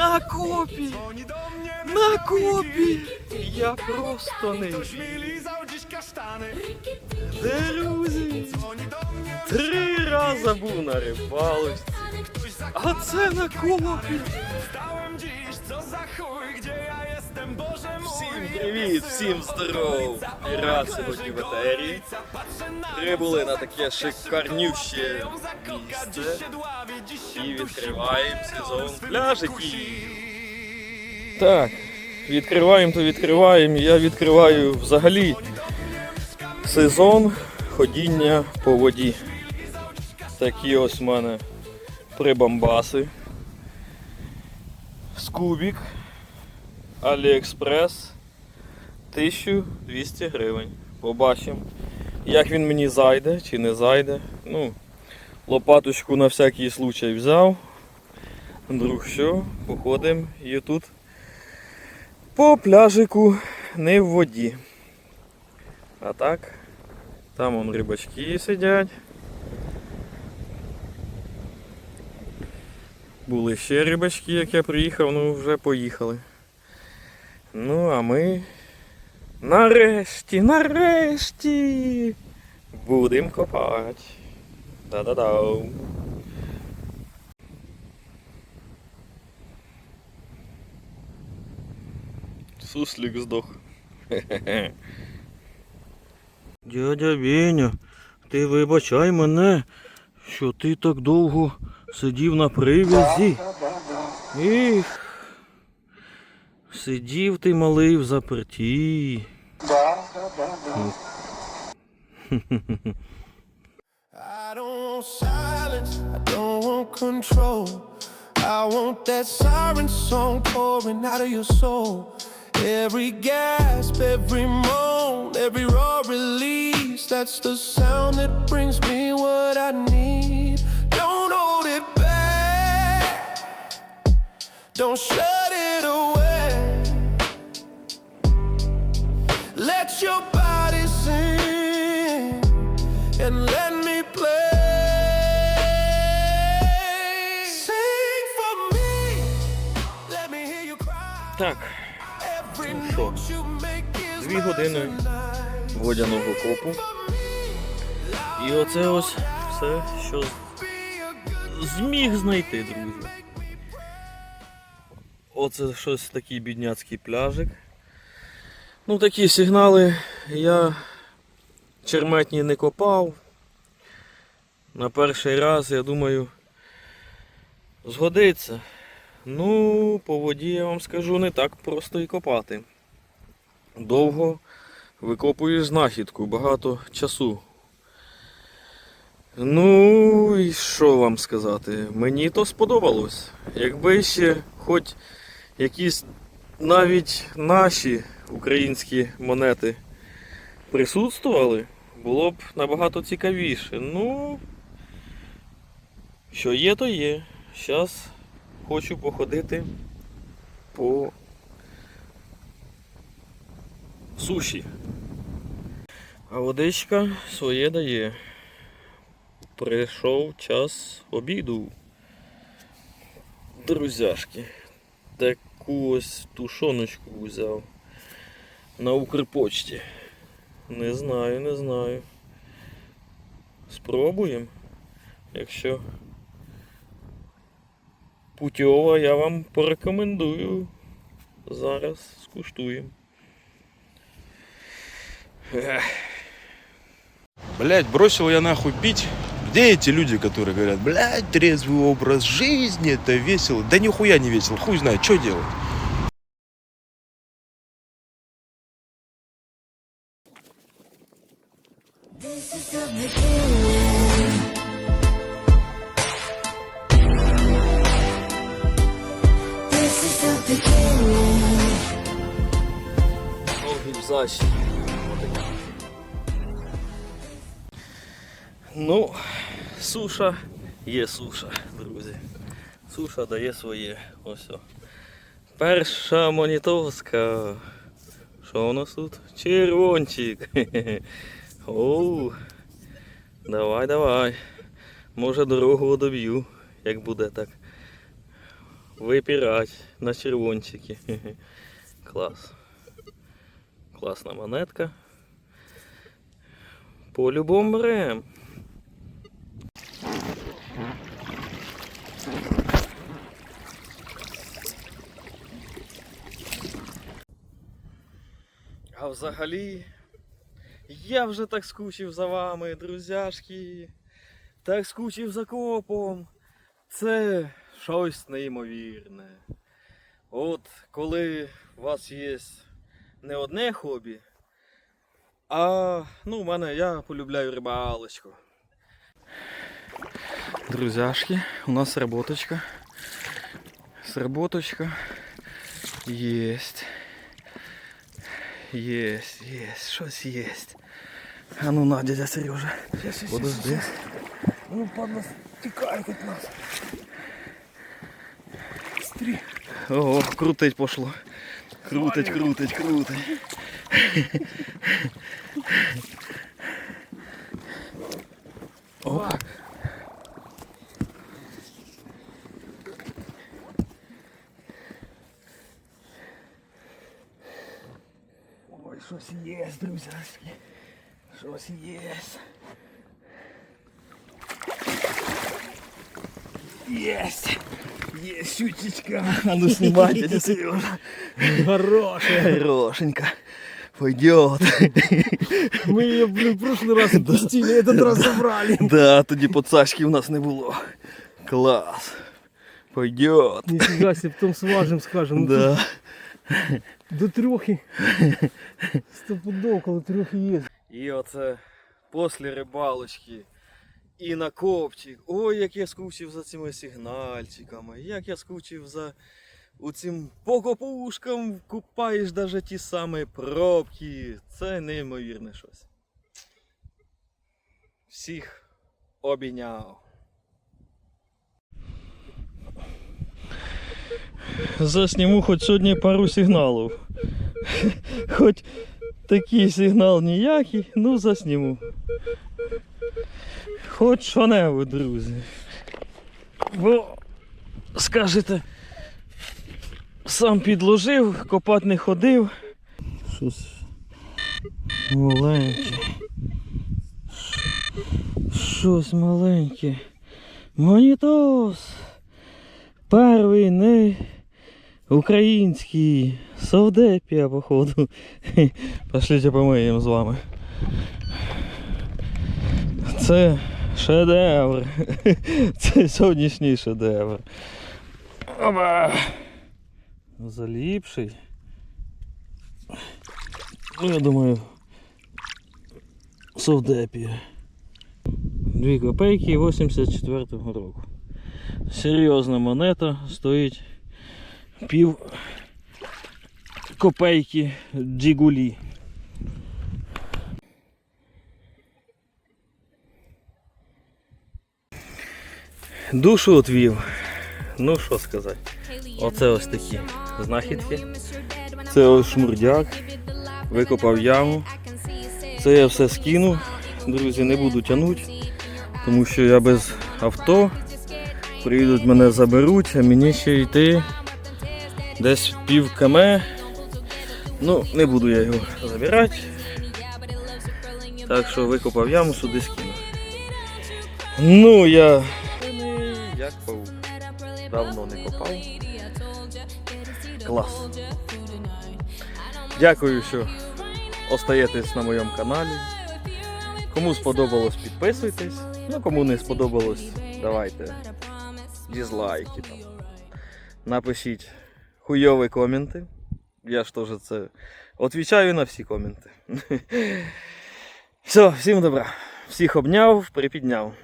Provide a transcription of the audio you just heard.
На копі! На копі! Я просто не Друзі! Три рази був на рибалості. А це на копі! Stałem dziś, co za chuj Gdzie ja jestem, Boże Всім привіт, всім здоров! Пірат сьогодні в етері. Прибули на таке шикарнюще місце і відкриваємо сезон пляжиків. Так, відкриваємо то відкриваємо. Я відкриваю взагалі сезон ходіння по воді. Такі ось в мене прибамбаси. Скубік. Аліекспрес 1200 гривень. Побачимо, як він мені зайде чи не зайде. Ну, лопаточку на всякий случай взяв. Друг що, походимо і тут по пляжику не в воді. А так, там вон рибачки сидять. Були ще рибачки, як я приїхав, ну вже поїхали. Ну, а ми нарешті, нарешті будемо копати. Да-да-да. Суслик здох. Дядя Веня, ти вибачай мене, що ти так довго сидів на привязі. Ех. Сидів ти малий в заперті. I don't want silence, I don't want control. I want that siren song pouring out of your soul. Every gasp, every moan, every raw release. That's the sound that brings me what I need. Don't hold it back, don't shut Let your body sing and let me play. Sing for me. Let me hear you cry. Так, Ну що, дві години водяного копу. І оце ось все, що зміг знайти, друзі. Оце щось такий бідняцький пляжик. Ну такі сигнали я черметні не копав. На перший раз, я думаю, згодиться. Ну, по воді я вам скажу не так просто і копати. Довго викопуєш знахідку, багато часу. Ну і що вам сказати? Мені то сподобалось. Якби ще хоч якісь навіть наші українські монети присутствували, було б набагато цікавіше. Ну, що є, то є. Зараз хочу походити по суші. А водичка своє дає. Прийшов час обіду. Друзяшки. Таку ось тушоночку взяв. На Укрпочті. Не знаю, не знаю. Спробуємо. Якщо путьова, я вам порекомендую. Зараз скуштуємо. Блять, бросил я нахуй пить. Где эти люди, которые говорят, блядь, трезвый образ жизни, это весело? Да нихуя не весело, хуй знает, что делать. В защі. Ну, суша є суша, друзі. Суша дає своє. Ось. Перша монітовська. Що у нас тут? Червончик. Оу. Давай, давай. Може дорогу доб'ю, як буде так. випірать на червончики. Клас. Класна монетка. По-любому берем. А взагалі, я вже так скучив за вами, друзяшки. Так скучив за копом. Це щось неймовірне. От коли у вас є не одне хобі, а ну, у мене я полюбляю рибалочку. Друзяшки, у нас работочка. Сработочка есть. Есть, есть, щось есть. А ну на, дядя Сережа. Подожди. Ну, падла, тікай від нас. Стрі. Ого, крутить пошло. Крутить, крутить, крутить. Опа. щось є, друзяшки. Щось є. Єсть! Є щучечка. А ну снимай, дядя Сережа. Хорошая. Хорошенько. Пойдет. Мы ее, блин, в прошлый раз отпустили, этот раз забрали. Да, тоді подсачки в нас не було. Клас. Пойдет. Нифига себе, потом сважим, скажем. Ну, Да. До трьохи. Стопудов, около трьохи є. І оце після рибалочки і на копчик. Ой, як я скучив за цими сигнальчиками, як я скучив за цим покопушкам, купаєш навіть ті самі пробки. Це неймовірне щось. Всіх обійняв. Засніму хоч сьогодні пару сигналів. Хоч такий сигнал ніякий, ну засніму. Хоч що-небудь, друзі. Бо, скажете, сам підложив, копати не ходив. Щось маленьке. Щось маленьке. Монітос. Перший не український. Совдепія, походу. Пошліть помиємо з вами. Це шедевр. Це сьогоднішній шедевр. Оба. Заліпший. Ну, я думаю, совдепія. Дві копейки 84-го року. Серйозна монета стоїть пів копейки джигулі. Душу отвів. Ну що сказати. Оце ось такі знахідки. Це ось шмурдяк. Викопав яму. Це я все скину. Друзі, не буду тягнути, тому що я без авто. Приїдуть мене заберуть, а мені ще йти десь пів км. Ну, не буду я його забирати. Так що викопав яму, сюди скину. Ну, я як паук. Давно не копав. Клас. Дякую, що остаєтесь на моєму каналі. Кому сподобалось, підписуйтесь. Ну, кому не сподобалось, давайте дізлайки там. Напишіть хуйові коменти. Я ж теж це відповідаю на всі коменти. Все, всім добра. Всіх обняв, припідняв.